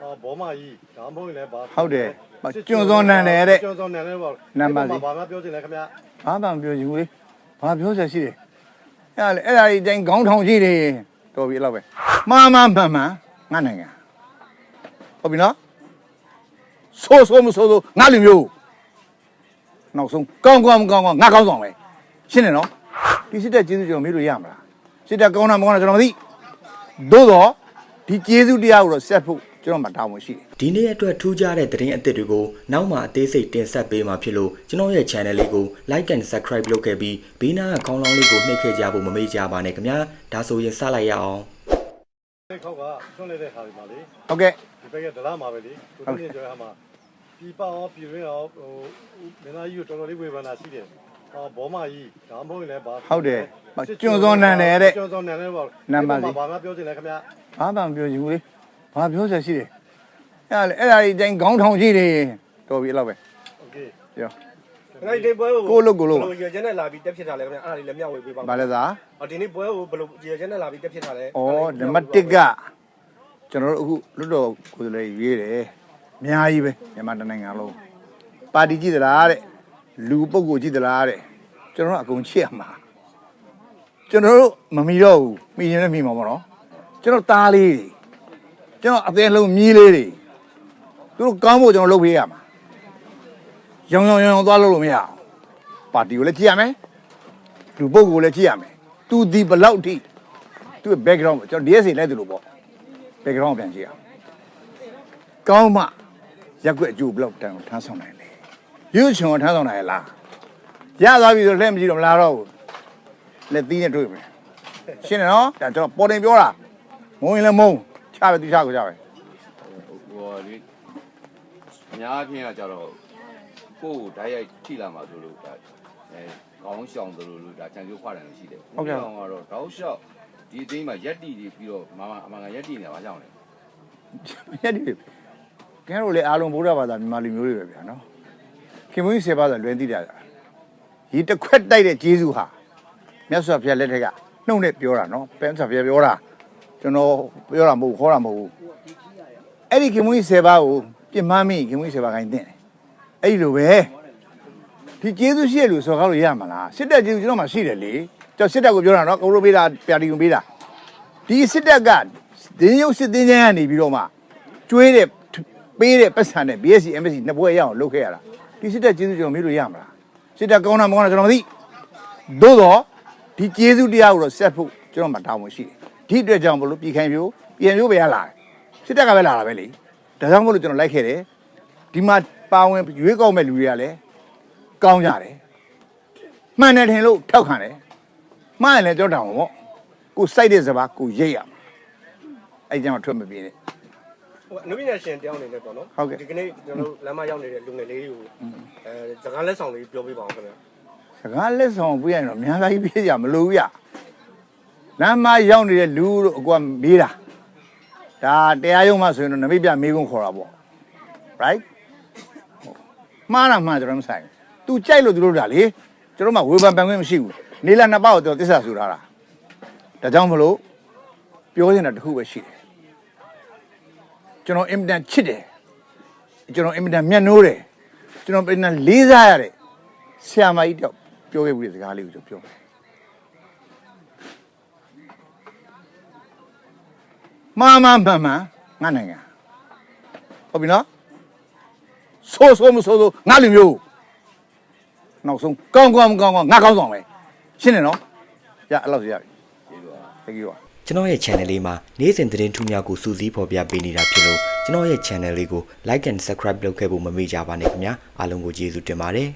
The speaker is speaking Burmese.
ဟာဘောမကြီးဒါမှမဟုတ်ရင်လည်းဘာဟုတ်တယ်ကျွန်းစောနန်တယ်တဲ့ကျွန်းစောနန်တယ်ပေါ့နန်ပါစီဘာမှပြောချင်လဲခင်ဗျာဘာမှမပြောချင်ဘူးလေဘာပြောချက်ရှိတယ်အဲ့ဒါလေအဲ့ဒါကြီးတိုင်းခေါင်းထောင်ရှိတယ်တော်ပြီအဲ့လောက်ပဲမှားမှားမှန်မှန်ငါနိုင်ငံဟုတ်ပြီနော်ဆိုးဆိုးမဆိုးဆိုးငါလူမျိုးနောက်ဆုံးကောင်းကောင်းမကောင်းကောင်းငါကောင်းဆောင်ပဲရှင်းတယ်နော်ဒီစစ်တပ်ကျေးဇူးကျွန်တော်မေးလို့ရမလားစစ်တပ်ကောင်းတာမကောင်းတာကျွန်တော်မသိသို့တော့ဒီကျေးဇူးတရားကိုတော့ဆက်ဖို့ ကျွန်တော်မှတာဝန်ရှိတယ်ဒီနေ့အတွက်ထူးခြားတဲ့သတင်းအသစ်တွေကိုနောက်မှအသေးစိတ်တင်ဆက်ပေးမှာဖြစ်လို့ကျွန်တော်ရဲ့ channel လေးကို like and subscribe လုပ်ခဲ့ပြီးဘေးနားကခေါင်းလောင်းလေးကိုနှိပ်ခဲ့ကြဖို့မမေ့ကြပါနဲ့ခင်ဗျာဒါဆိုရင်စလိုက်ရအောင်ဒီခေါက်ကဆွန့်လိုက်တဲ့ခါဒီမှာလေဟုတ်ကဲ့ဒီဘက်ကဒလားမှာပဲလေကိုတို့ချင်းပြောရမှာပြည်ပအောင်ပြည်ရင်းအောင်ဟိုမင်းသားကြီးကိုတော်တော်လေးဝေဖန်တာရှိတယ်ဟာဘောမကြီးဒါမှမဟုတ်ရင်လည်းဘာဟုတ်တယ်ကျွန်းစောနန်တယ်တဲ့ကျွန်းစောနန်တယ်ပေါ့နန်ပါစီဘာမှပြောချင်လဲခင်ဗျာဘာမှမပြောချင်ဘူးလေ ဘာပြောချက်ရှိတယ်အဲ့ဒါလေအဲ့ဒါကြီးတိုင်းခေါင်းထောင်ရှိတယ်တော်ပြီအဲ့လောက်ပဲ โอเค ပြော အဲ့ဒီပွဲကို ကိုလို့ကိုလို့ ဘယ်လိုရည်ချက်နဲ့လာပြီးတက်ဖြစ်တာလဲခင်ဗျအဲ့ဒါလေးလည်းမျှဝေပေးပါဦး ဘာလဲသာ အော်ဒီနေ့ပွဲကိုဘယ်လိုရည်ချက်နဲ့လာပြီးတက်ဖြစ်တာလဲ ဩနံပါတ်1ကကျွန်တော်တို့အခုလွတ်တော်ကိုယ်စားလှယ်ရွေးတယ်အများကြီးပဲမြန်မာတိုင်းနိုင်ငံလုံးပါတီကြည့်သလားတဲ့လူပုဂ္ဂိုလ်ကြည့်သလားတဲ့ကျွန်တော်တို့အကုန်ချစ်ရမှာကျွန်တော်တို့မမီတော့ဘူးမိရင်လည်းမိမှာပေါ့နော်ကျွန်တော်သားလေးတွေ ကျွန်တော်အသေးလုံးမြီးလေးတွေသူတို့ကောင်းဖို့ကျွန်တော်လုပ်ပေးရမှာရောင်ရောင်ရောင်သွားလို့လို့မရအောင်ပါတီကိုလည်းကြည့်ရမယ်လူပုဂ္ဂိုလ်ကိုလည်းကြည့်ရမယ်သူဒီဘယ်လောက်ထိသူ့ background ကိုကျွန်တော် DSA လိုက်တယ်လို့ပေါ့ background ကိုပြန်ကြည့်အောင်ကောင်းမှရက်ွက်အကျိုးဘယ်လောက်တန်ကိုထမ်းဆောင်နိုင်လဲရွှေချွန်ကိုထမ်းဆောင်နိုင်ရလားရသွားပြီဆိုလက်မကြည့်တော့မလားတော့ဘူးလက်သီးနဲ့တွေ့မယ်ရှင်းတယ်နော်ဒါကျွန်တော်ပေါ်တင်ပြောတာမုံရင်လည်းမုံ ချပဲသူချကိုချပဲဟိုလေအများအပြားကကြတော့ကိုယ့်ကိုဓာတ်ရိုက်ထိလာမှာဆိုလို့ဒါအဲကောင်းရှောင်သလိုလိုဒါချန်ကျိုးခွာတယ်လို့ရှိတယ်အောင်ကတော့တောက်လျှောက်ဒီအသိမ်းမှာရက်တီတွေပြီးတော့မမအမှန်ကရက်တီနေတာဘာကြောင့်လဲရက်ဒီခင်ဗျားတို့လည်းအားလုံးဗုဒ္ဓဘာသာမြန်မာလူမျိုးတွေပဲဗျာနော်ခင်မွေးစေပါဆိုလွယ်သိတာဒီတစ်ခွက်တိုက်တဲ့ဂျေဇုဟာမြတ်စွာဘုရားလက်ထက်ကနှုတ်နဲ့ပြောတာနော်ပန်းစွာဘုရားပြောတာ ကျွန်တော်ပြောတာမဟုတ်ခေါ်တာမဟုတ်ဘူးအဲ့ဒီခင်မွေးစေပါကိုပြစ်မှားမိခင်မွေးစေပါခိုင်းတဲ့အဲ့ဒီလိုပဲဒီဂျေဇုရှိရလို့ဆိုကားလို့ရမှာလားစစ်တပ်ဂျေဇုကျွန်တော်မှရှိတယ်လေကျွန်တော်စစ်တပ်ကိုပြောတာနော်ကိုလိုပေးတာပြာတီကိုပေးတာဒီစစ်တပ်ကဒင်းရုပ်စစ်တင်းချမ်းကနေပြီးတော့မှကျွေးတဲ့ပေးတဲ့ပတ်စံနဲ့ BSC MSC နှစ်ဘွဲရအောင်လုပ်ခဲ့ရတာဒီစစ်တပ်ကျေးဇူးကျွန်တော်မေးလို့ရမလားစစ်တပ်ကောင်းတာမကောင်းတာကျွန်တော်မသိသို့တော့ဒီကျေးဇူးတရားကိုတော့ဆက်ဖို့ကျွန်တော်မှတာဝန်ရှိတယ် ဒီအတွက်ကြောင့်မလို့ပြည်ခိုင်ပြိုးပြည်ပြိုးပဲရလာတယ်စစ်တပ်ကပဲလာတာပဲလေဒါကြောင့်မလို့ကျွန်တော်လိုက်ခဲ့တယ်ဒီမှာပါဝင်ရွေးကောက်မဲ့လူတွေကလည်းကောင်းကြတယ်မှန်တယ်ထင်လို့ထောက်ခံတယ်မှားရင်လည်းကြောက်တာပေါ့ကိုစိုက်တဲ့စပါးကိုရိတ်ရမှာအဲ့ကြောင့်ထွက်မပြေးနဲ့ဟိုအနုပညာရှင်တယောက်အနေနဲ့ပေါ့နော်ဟုတ်ကဲ့ဒီကနေ့ကျွန်တော်တို့လမ်းမရောက်နေတဲ့လူငယ်လေးတွေကိုအဲစကားလက်ဆောင်လေးပြောပြပါအောင်ခင်ဗျစကားလက်ဆောင်ပြရရင်တော့များသားကြီးပြေးကြမလို့ဘူးရ လမ်းမရောက်နေတဲ့လူတို့အကွာမေးတာဒါတရားရုံးမှဆိုရင်တော့နမိတ်ပြမေးခွန်းခေါ်တာပေါ့ right မှားတာမှားကျွန်တော်မဆိုင်ဘူး तू ကြိုက်လို့သူတို့ဒါလေကျွန်တော်မှဝေဖန်ပန်ခွင့်မရှိဘူးနေလာနှစ်ပေါက်ကိုတော့တစ္ဆာဆိုထားတာဒါကြောင့်မလို့ပြောနေတာတစ်ခုပဲရှိတယ်ကျွန်တော်အင်မတန်ချစ်တယ်ကျွန်တော်အင်မတန်မျက်နှိုးတယ်ကျွန်တော်အင်မတန်လေးစားရတယ်ဆရာမကြီးတယောက်ပြောခဲ့ဘူးတဲ့စကားလေးကိုကျွန်တော်ပြော မယ်မာမမှန်မှန်ငါနိုင်ငံဟုတ်ပြီနော်ဆိုးဆိုးမဆိုးဆိုးငါလူမျိုးနောက်ဆုံးကောင်းကောင်းမကောင်းကောင်းငါကောင်းဆောင်ပဲရှင်းတယ်နော်ရအဲ့လောက်စီရပြီကျေးဇူးပါတကယ်ပါကျွန်တော်ရဲ့ channel လေးမှာနေ့စဉ်သတင်းထူးများကိုစူးစီးဖော်ပြပေးနေတာဖြစ်လို့ကျွန်တော်ရဲ့ channel လေးကို like and subscribe လုပ်ခဲ့ဖို့မမေ့ကြပါနဲ့ခင်ဗျာအားလုံးကိုကျေးဇူးတင်ပါတယ်